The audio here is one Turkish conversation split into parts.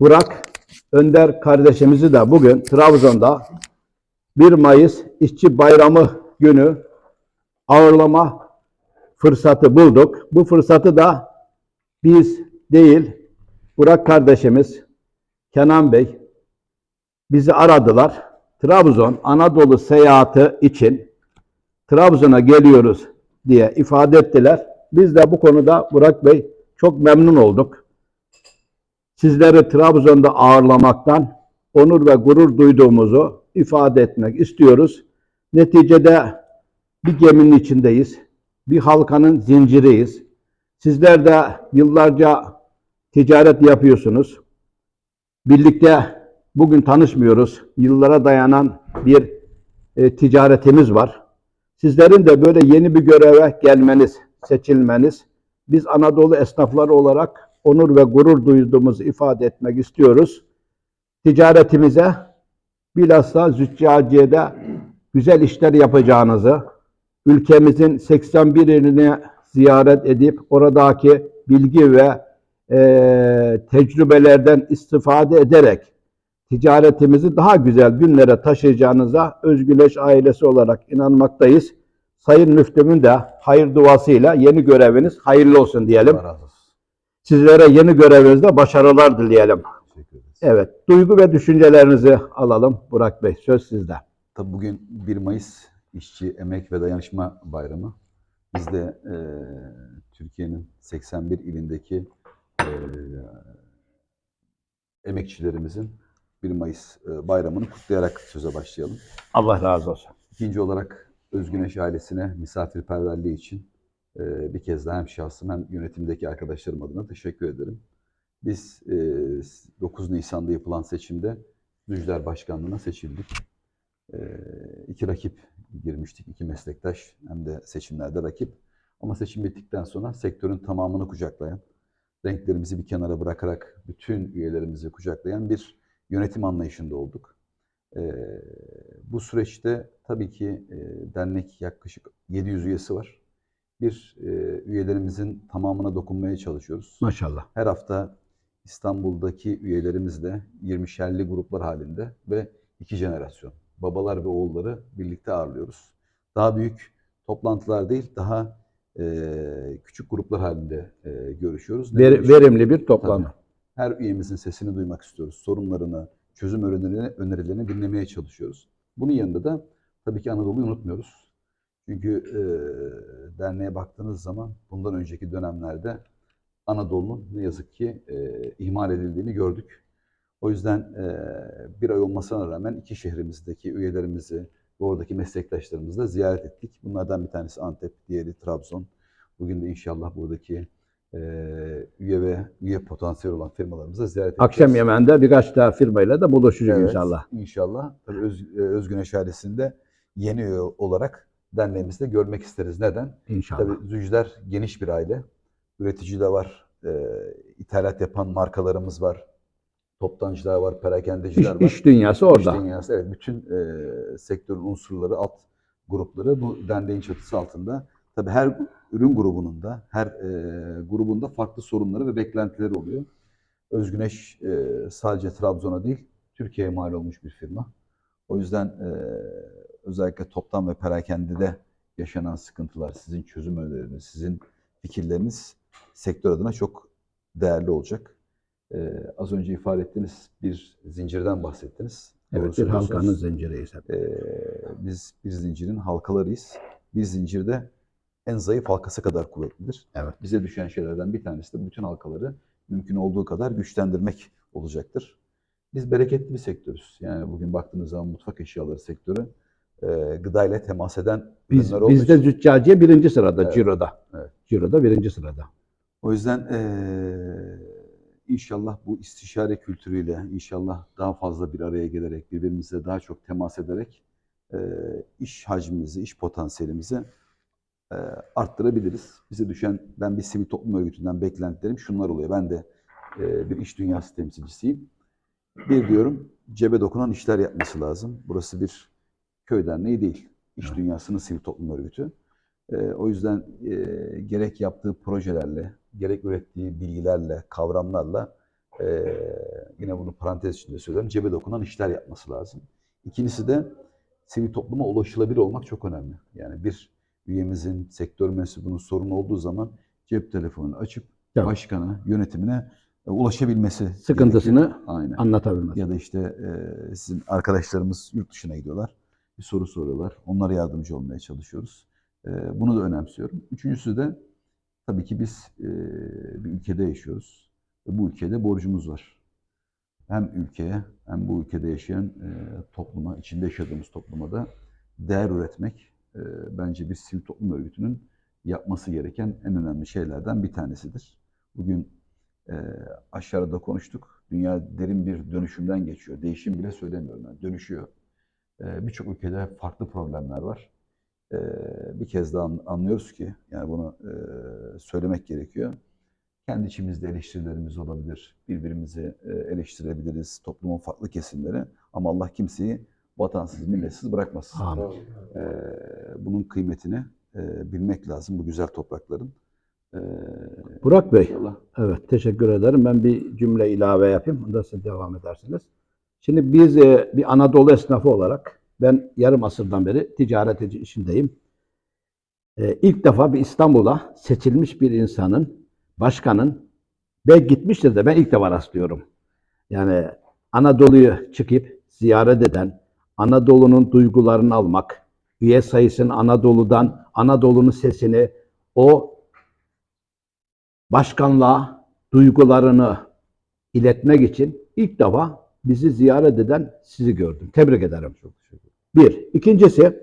Burak Önder kardeşimizi de bugün Trabzon'da 1 Mayıs İşçi Bayramı günü ağırlama fırsatı bulduk. Bu fırsatı da biz değil, Burak kardeşimiz, Kenan Bey bizi aradılar. Trabzon Anadolu seyahati için Trabzon'a geliyoruz diye ifade ettiler. Biz de bu konuda Burak Bey çok memnun olduk. Sizleri Trabzon'da ağırlamaktan onur ve gurur duyduğumuzu ifade etmek istiyoruz. Neticede bir geminin içindeyiz. Bir halkanın zinciriyiz. Sizler de yıllarca ticaret yapıyorsunuz. Birlikte bugün tanışmıyoruz. Yıllara dayanan bir e, ticaretimiz var. Sizlerin de böyle yeni bir göreve gelmeniz, seçilmeniz, biz Anadolu esnafları olarak onur ve gurur duyduğumuzu ifade etmek istiyoruz. Ticaretimize bilhassa Züccaciye'de güzel işler yapacağınızı, ülkemizin 81 ilini ziyaret edip oradaki bilgi ve eee, tecrübelerden istifade ederek ticaretimizi daha güzel günlere taşıyacağınıza Özgüleş ailesi olarak inanmaktayız. Sayın Müftümün de hayır duasıyla yeni göreviniz hayırlı olsun diyelim. Sizlere yeni görevinizde başarılar dileyelim. Teşekkür ederiz. Evet, duygu ve düşüncelerinizi alalım Burak Bey. Söz sizde. Tabii bugün 1 Mayıs İşçi Emek ve Dayanışma Bayramı. Biz de e, Türkiye'nin 81 ilindeki e, emekçilerimizin 1 Mayıs e, bayramını kutlayarak söze başlayalım. Allah razı olsun. İkinci olarak Özgüneş ailesine misafirperverliği için e, bir kez daha hem şahsım hem yönetimdeki arkadaşlarım adına teşekkür ederim. Biz e, 9 Nisan'da yapılan seçimde Müjder Başkanlığı'na seçildik. E, iki rakip girmiştik, iki meslektaş hem de seçimlerde rakip. Ama seçim bittikten sonra sektörün tamamını kucaklayan, renklerimizi bir kenara bırakarak bütün üyelerimizi kucaklayan bir yönetim anlayışında olduk. Ee, bu süreçte tabii ki e, dernek yaklaşık 700 üyesi var. Bir e, üyelerimizin tamamına dokunmaya çalışıyoruz. Maşallah. Her hafta İstanbul'daki üyelerimizle 20'şerli gruplar halinde ve iki jenerasyon, babalar ve oğulları birlikte ağırlıyoruz. Daha büyük toplantılar değil, daha e, küçük gruplar halinde e, görüşüyoruz. Ver- verimli bir toplantı. Tabii. Her üyemizin sesini duymak istiyoruz. Sorunlarını, çözüm önerilerini, önerilerini dinlemeye çalışıyoruz. Bunun yanında da tabii ki Anadolu'yu unutmuyoruz. Çünkü e, derneğe baktığınız zaman bundan önceki dönemlerde Anadolu'nun ne yazık ki e, ihmal edildiğini gördük. O yüzden e, bir ay olmasına rağmen iki şehrimizdeki üyelerimizi ve oradaki meslektaşlarımızı da ziyaret ettik. Bunlardan bir tanesi Antep, diğeri Trabzon. Bugün de inşallah buradaki e, üye ve üye potansiyeli olan firmalarımıza ziyaret edeceğiz. Akşam yemeğinde birkaç daha firmayla da buluşacağız Evet, inşallah. İnşallah. Tabii Öz, e, Özgüneş ailesinde yeni üye olarak derneğimizde görmek isteriz. Neden? İnşallah. Tabii Zücler geniş bir aile. Üretici de var. e, ithalat yapan markalarımız var. Toptancılar var, İş, perakendeciler var. iş dünyası orada. İş dünyası, evet. Bütün e, sektörün unsurları, alt grupları bu derneğin çatısı altında. Tabii her ürün grubunun da, her e, grubunda farklı sorunları ve beklentileri oluyor. Özgüneş e, sadece Trabzon'a değil, Türkiye'ye mal olmuş bir firma. O yüzden e, özellikle toptan ve perakendede yaşanan sıkıntılar, sizin çözüm önerileriniz, sizin fikirleriniz sektör adına çok değerli olacak. E, az önce ifade ettiğiniz bir zincirden bahsettiniz. Doğru Evet, bir halkanın zinciriyiz. hep. Ee, biz bir zincirin halkalarıyız. Bir zincirde en zayıf halkası kadar kuvvetlidir. Evet. Bize düşen şeylerden bir tanesi de bütün halkaları mümkün olduğu kadar güçlendirmek olacaktır. Biz bereketli bir sektörüz. Yani bugün baktığınız zaman mutfak eşyaları sektörü e, gıdayla temas eden Biz, ürünler olduğu bizde için- Züccaciye birinci sırada, Evet, Ciro'da. evet. Ciro'da birinci sırada. O yüzden eee, inşallah bu istişare kültürüyle, inşallah daha fazla bir araya gelerek, birbirimizle daha çok temas ederek eee, iş hacmimizi, iş potansiyelimizi eee, arttırabiliriz. Bize düşen, ben bir sivil toplum örgütünden beklentilerim şunlar oluyor. Ben de eee, bir iş dünyası temsilcisiyim. Bir diyorum, cebe dokunan işler yapması lazım. Burası bir köy derneği değil. İş dünyasının sivil toplum örgütü. Ee, o yüzden e, gerek yaptığı projelerle, gerek ürettiği bilgilerle, kavramlarla e, yine bunu parantez içinde söylüyorum, cebe dokunan işler yapması lazım. İkincisi de sivil topluma ulaşılabilir olmak çok önemli. Yani bir üyemizin, sektör mensubunun sorunu olduğu zaman cep telefonunu açıp Evet. başkana, yönetimine e, ulaşabilmesi Sıkıntısını gerekiyor. Aynen. anlatabilmez. Ya da işte e, sizin arkadaşlarımız yurt dışına gidiyorlar. Bir soru soruyorlar. Onlara yardımcı olmaya çalışıyoruz. E, bunu da önemsiyorum. Üçüncüsü de tabii ki biz e, bir ülkede yaşıyoruz. Bu ülkede borcumuz var. Hem ülkeye hem bu ülkede yaşayan e, topluma, içinde yaşadığımız topluma da değer üretmek e, bence bir sivil toplum örgütünün yapması gereken en önemli şeylerden bir tanesidir. Bugün e, aşağıda konuştuk. Dünya derin bir dönüşümden geçiyor. Değişim bile söylemiyorum ben. Dönüşüyor. E, Birçok ülkede farklı problemler var. E, bir kez daha an- anlıyoruz ki, yani bunu e, söylemek gerekiyor. Kendi içimizde eleştirilerimiz olabilir. Birbirimizi e, eleştirebiliriz. Toplumun farklı kesimleri. Ama Allah kimseyi vatansız, milletsiz bırakmasın. Amin. E, bunun kıymetini e, bilmek lazım bu güzel toprakların. Burak Bey, inşallah evet teşekkür ederim. Ben bir cümle ilave yapayım. Ondan sonra devam edersiniz. Şimdi biz e, bir Anadolu esnafı olarak ben yarım asırdan beri ticaret işindeyim. E, ilk defa bir İstanbul'a seçilmiş bir insanın, başkanın ben gitmiştir de ben ilk defa rastlıyorum. Yani Anadolu'yu çıkıp ziyaret eden, Anadolu'nun duygularını almak, üye sayısını Anadolu'dan, Anadolu'nun sesini o başkanlığa duygularını iletmek için ilk defa bizi ziyaret eden sizi gördüm. Tebrik ederim. çok teşekkür ederim. Bir. İkincisi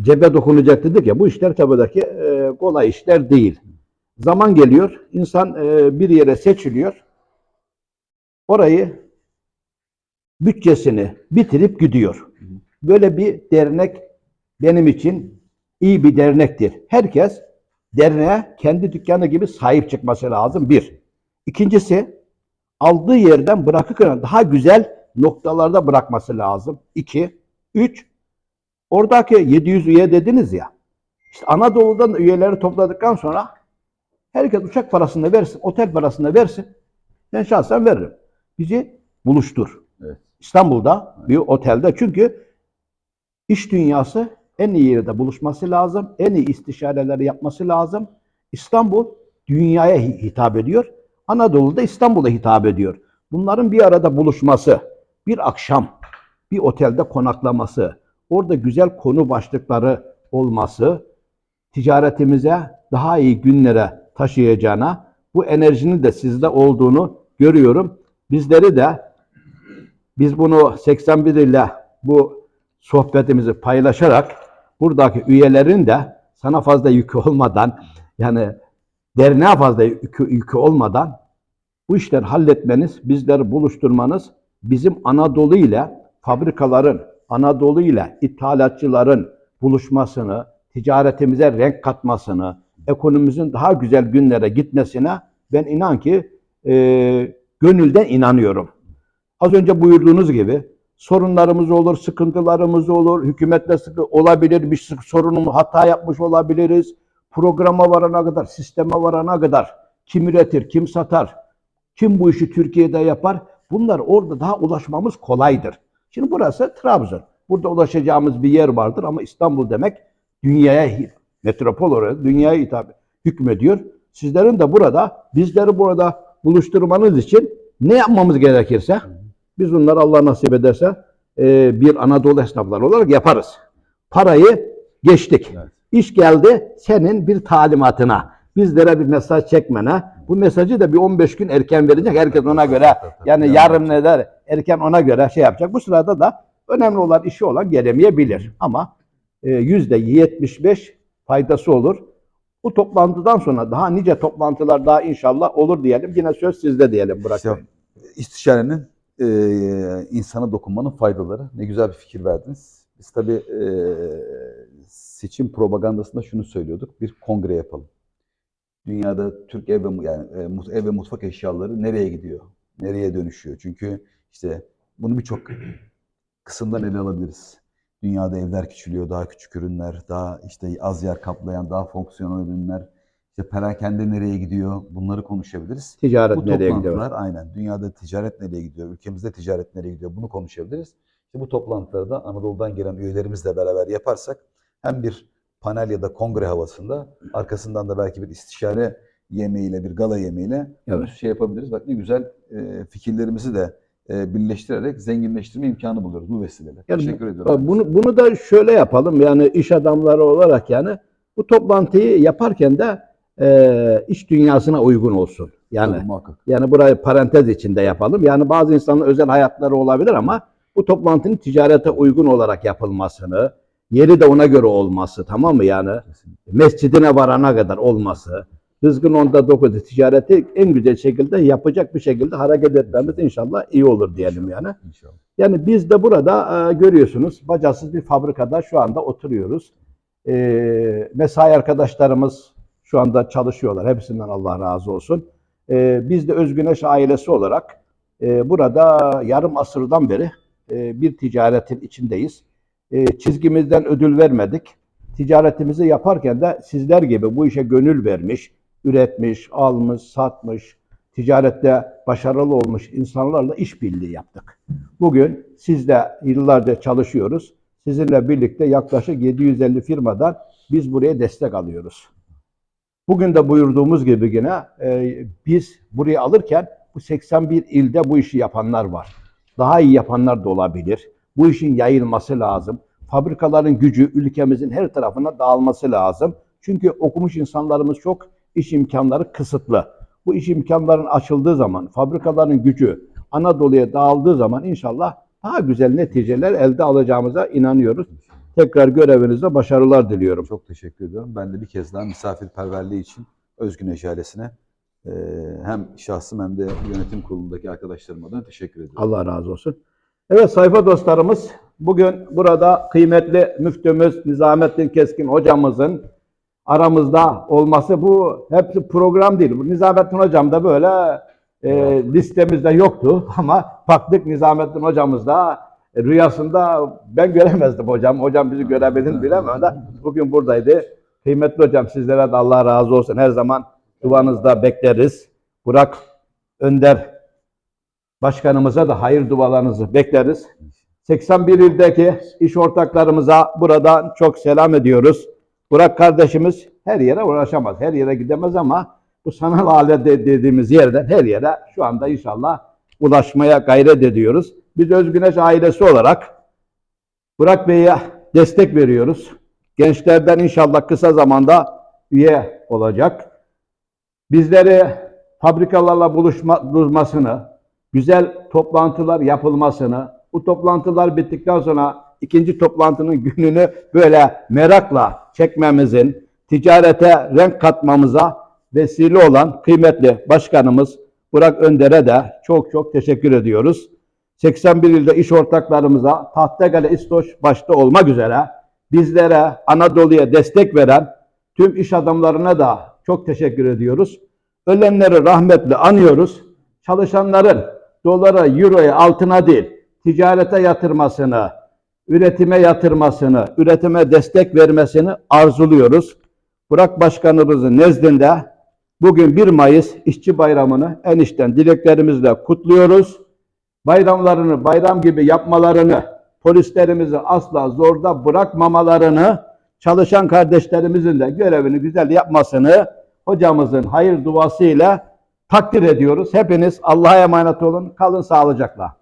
cebe dokunacak dedik ya bu işler tabii ki e, kolay işler değil. Zaman geliyor, insan e, bir yere seçiliyor. Orayı bütçesini bitirip gidiyor. Böyle bir dernek benim için iyi bir dernektir. Herkes derneğe kendi dükkanı gibi sahip çıkması lazım. Bir. İkincisi aldığı yerden bırakırken daha güzel noktalarda bırakması lazım. İki. Üç. Oradaki 700 üye dediniz ya. İşte Anadolu'dan üyeleri topladıktan sonra herkes uçak parasını versin, otel parasını versin. Ben şahsen veririm. Bizi buluştur. Evet. İstanbul'da bir otelde çünkü iş dünyası en iyi yerde buluşması lazım. En iyi istişareleri yapması lazım. İstanbul dünyaya hi- hitap ediyor. Anadolu'da İstanbul'a hitap ediyor. Bunların bir arada buluşması, bir akşam bir otelde konaklaması, orada güzel konu başlıkları olması, ticaretimize daha iyi günlere taşıyacağına, bu enerjinin de sizde olduğunu görüyorum. Bizleri de biz bunu 81 ile bu sohbetimizi paylaşarak buradaki üyelerin de sana fazla yükü olmadan yani derneğe fazla yükü, yükü olmadan bu işleri halletmeniz, bizleri buluşturmanız bizim Anadolu ile fabrikaların, Anadolu ile ithalatçıların buluşmasını, ticaretimize renk katmasını, ekonomimizin daha güzel günlere gitmesine ben inan ki e, gönülden inanıyorum. Az önce buyurduğunuz gibi sorunlarımız olur, sıkıntılarımız olur, hükümetle sıkı olabilir, bir sorunum hata yapmış olabiliriz. Programa varana kadar, sisteme varana kadar kim üretir, kim satar, kim bu işi Türkiye'de yapar? Bunlar orada daha ulaşmamız kolaydır. Şimdi burası Trabzon. Burada ulaşacağımız bir yer vardır ama İstanbul demek dünyaya metropol orası, dünyaya hitap hükmediyor. Sizlerin de burada, bizleri burada buluşturmanız için ne yapmamız gerekirse biz bunları Allah nasip ederse e, bir Anadolu esnafları olarak yaparız. Parayı geçtik. Evet. İş geldi senin bir talimatına. Bizlere bir mesaj çekmene. Bu mesajı da bir 15 gün erken verecek. Herkes ona göre yani yarın ne der erken ona göre şey yapacak. Bu sırada da önemli olan işi olan gelemeyebilir. Ama e, yüzde 75 faydası olur. Bu toplantıdan sonra daha nice toplantılar daha inşallah olur diyelim. Yine söz sizde diyelim Burak Bey. istişarenin e, insana dokunmanın faydaları. Ne güzel bir fikir verdiniz. Biz tabii e, seçim propagandasında şunu söylüyorduk. Bir kongre yapalım. Dünyada Türk ev ve yani e, ev ve mutfak eşyaları nereye gidiyor? Nereye dönüşüyor? Çünkü işte bunu birçok kısımdan ele alabiliriz. Dünyada evler küçülüyor, daha küçük ürünler, daha işte az yer kaplayan, daha fonksiyonel ürünler. işte perakende nereye gidiyor bunları konuşabiliriz. Ticaret Bu nereye gidiyor? toplantılar aynen dünyada ticaret nereye gidiyor, ülkemizde ticaret nereye gidiyor bunu konuşabiliriz. İşte bu toplantıları da Anadolu'dan gelen üyelerimizle beraber yaparsak hem bir panel ya da kongre havasında arkasından da belki bir istişare yemeğiyle bir gala yemeğiyle Evet. şey yapabiliriz. Bak ne güzel e, fikirlerimizi de e, birleştirerek zenginleştirme imkanı buluyoruz bu vesileyle. Yani Teşekkür ediyorum. Bak Bunu, bunu da şöyle yapalım yani iş adamları olarak yani bu toplantıyı yaparken de e, iş dünyasına uygun olsun. Yani Tabii, muhakkak. yani burayı parantez içinde yapalım. Yani bazı insanların özel hayatları olabilir ama bu toplantının ticarete uygun olarak yapılmasını, yeri de ona göre olması tamam mı yani mescidine varana kadar olması, rızkın onda dokuzu ticareti en güzel şekilde yapacak bir şekilde hareket etmemiz inşallah iyi olur diyelim yani. İnşallah. Yani biz de burada e, görüyorsunuz bacasız bir fabrikada şu anda oturuyoruz. E, mesai arkadaşlarımız şu anda çalışıyorlar. Hepsinden Allah razı olsun. E, biz de Özgüneş ailesi olarak e, burada yarım asırdan beri e, bir ticaretin içindeyiz. E, çizgimizden ödül vermedik. Ticaretimizi yaparken de sizler gibi bu işe gönül vermiş, üretmiş, almış, satmış, ticarette başarılı olmuş insanlarla işbirliği yaptık. Bugün sizle yıllarca çalışıyoruz. Sizinle birlikte yaklaşık 750 firmadan biz buraya destek alıyoruz. Bugün de buyurduğumuz gibi yine e, biz burayı alırken bu 81 ilde bu işi yapanlar var. Daha iyi yapanlar da olabilir. Bu işin yayılması lazım. Fabrikaların gücü ülkemizin her tarafına dağılması lazım. Çünkü okumuş insanlarımız çok, iş imkanları kısıtlı. Bu iş imkanlarının açıldığı zaman, fabrikaların gücü Anadolu'ya dağıldığı zaman inşallah daha güzel neticeler elde alacağımıza inanıyoruz. Tekrar görevinizde başarılar diliyorum. Çok teşekkür ediyorum. Ben de bir kez daha misafirperverliği için Özgüneş ailesine hem şahsım hem de yönetim kurulundaki arkadaşlarıma da teşekkür ediyorum. Allah razı olsun. Evet sayfa dostlarımız bugün burada kıymetli müftümüz Nizamettin Keskin hocamızın aramızda olması bu hepsi program değil. Nizamettin hocam da böyle e, listemizde yoktu ama baktık Nizamettin hocamız da rüyasında ben göremezdim hocam. Hocam bizi görebilir mi bilemem de bugün buradaydı. Kıymetli hocam sizlere de Allah razı olsun. Her zaman duanızda bekleriz. Burak Önder Başkanımıza da hayır dualarınızı bekleriz. 81 ildeki iş ortaklarımıza buradan çok selam ediyoruz. Burak kardeşimiz her yere uğraşamaz, her yere gidemez ama bu sanal alet de- dediğimiz yerden her yere şu anda inşallah ulaşmaya gayret ediyoruz. Biz Özgüneş ailesi olarak Burak Bey'e destek veriyoruz. Gençlerden inşallah kısa zamanda üye olacak. Bizleri fabrikalarla buluşma, buluşmasını, güzel toplantılar yapılmasını, bu toplantılar bittikten sonra ikinci toplantının gününü böyle merakla çekmemizin, ticarete renk katmamıza vesile olan kıymetli başkanımız Burak Önder'e de çok çok teşekkür ediyoruz. 81 ilde iş ortaklarımıza Tahtakale İstoç başta olmak üzere bizlere Anadolu'ya destek veren tüm iş adamlarına da çok teşekkür ediyoruz. Ölenleri rahmetle anıyoruz. Çalışanların dolara, euroya, altına değil, ticarete yatırmasını, üretime yatırmasını, üretime destek vermesini arzuluyoruz. Burak Başkanımızın nezdinde bugün 1 Mayıs İşçi Bayramı'nı en içten dileklerimizle kutluyoruz. Bayramlarını bayram gibi yapmalarını, polislerimizi asla zorda bırakmamalarını, çalışan kardeşlerimizin de görevini güzel yapmasını hocamızın hayır duasıyla takdir ediyoruz. Hepiniz Allah'a emanet olun. Kalın sağlıcakla.